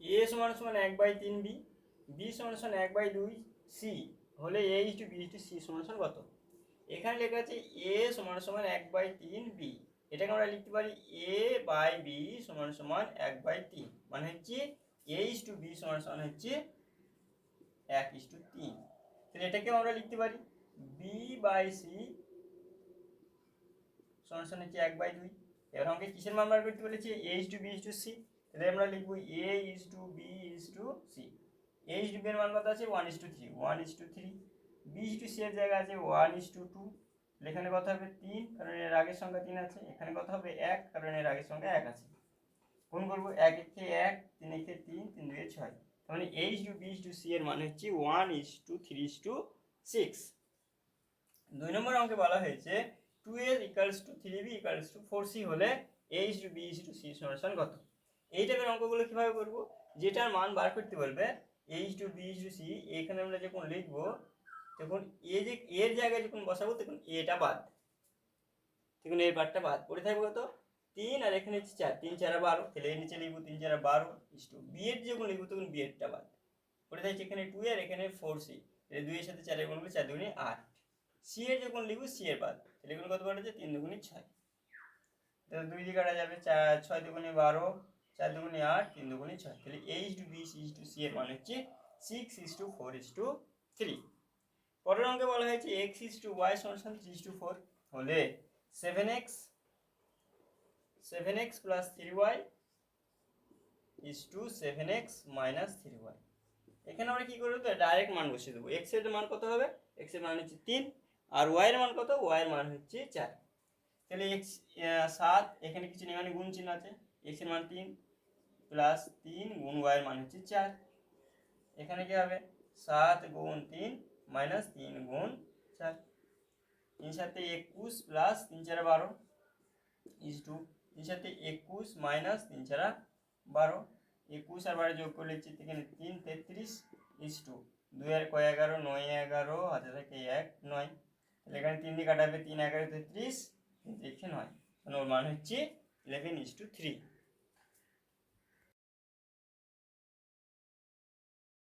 এ সমান সমান এক বাই তিন বি বি সমান সমান এক বাই দুই সি হলে A is to B is to C সমান সমান কত? এখানে লেখা আছে এ সমান সমান এক বাই তিন বি এটাকে আমরা লিখতে পারি এ বাই বি সমান সমান এক বাই তিন মানে হচ্ছে এ ইস টু বি সমান সমান হচ্ছে এক ইস টু তিন। তাহলে এটাকেও আমরা লিখতে পারি বি বাই সি সমান সমান হচ্ছে এক বাই দুই। এবার আমাকে কিসের মান বার করতে বলেছে? A is to B is to C তাহলে আমরা লিখব A is to B is to C A is to B এর মান কত আছে one is to three one is to three B is to C এর জায়গা আছে ওয়ান ইস টু টু এখানে কত হবে তিন কারণ এর আগের সংখ্যা তিন আছে এখানে কত হবে এক কারণ এর আগের সংখ্যা এক আছে কোন করব এক একে এক তিন একে তিন তিন দুয়ে ছয় তার মানে H to B to C এর মান হচ্ছে one is to three is to six দুই নম্বর অঙ্কে বলা হয়েছে two A equals to three B equals to four C হলে H to B to C সমান কত এই টাইপের অঙ্কগুলো কীভাবে করব? যেটার মান বার করতে বলবে H to B to C এখানে আমরা যখন লিখব, তখন এ যে, এর জায়গায় যখন বসাবো, তখন এটা বাদ। তখন এর বারটা বাদ। পড়ে থাকবে কত? তিন, আর এখানে হচ্ছে চার। তিন, চার বারো। তাহলে এর নিচে লিখব তিন, চার বারো ইস টু বি এর যখন লিখব, তখন বি এরটা বাদ। পড়ে থাকছে এখানে টু আর এখানে ফোর সি তাহলে দুইয়ের সাথে চারের গুণ চার দুগুণে আট। সি এর যখন লিখব সি এর বাদ। তাহলে এগুলো কত বাড়ছে তিন দুগুণে ছয়। তাহলে দুই দিয়ে কাটা যাবে চার, ছয় দুগুণে বারো। চার দুগুণে আট, তিন দুগুণে ছয়। তাহলে H to B is to C এর মান হচ্ছে six is to four is to three পরের অঙ্কে বলা হয়েছে এক্স ইস টু ওয়াই সমান থ্রি ইস টু ফোর হলে seven X seven X plus three Y is to seven X minus three Y এখানে আমরা কী করব? তো ডাইরেক্ট মান বসিয়ে দেবো। এক্সের মান কত হবে? এক্সের মান হচ্ছে তিন। আর ওয়াই এর মান কত? ওয়াই এর মান হচ্ছে চার। তাহলে এক্স সাত, এখানে কিছু নেই মানে গুণ চিহ্ন আছে। এক্সের মান তিন প্লাস তিন গুণ ওয়াই এর মান হচ্ছে চার। এখানে কি হবে? সাত গুণ তিন মাইনাস তিন গুণ চার। তিন সাথে একুশ প্লাস তিন চারে বারো ইস টু তিন সাথে একুশ মাইনাস তিন চারা বারো। একুশ আর বারো যোগ করলে হচ্ছে এখানে তিন তেত্রিশ ইস টু দুই আর কয় এগারো? নয় এগারো। হাতে থাকে এক, নয়। তাহলে এখানে তিন দিয়ে কাটাবে তিন এগারো তেত্রিশ। তিন তিরিশে নয়। ওর মান হচ্ছে ইলেভেন ইস টু থ্রি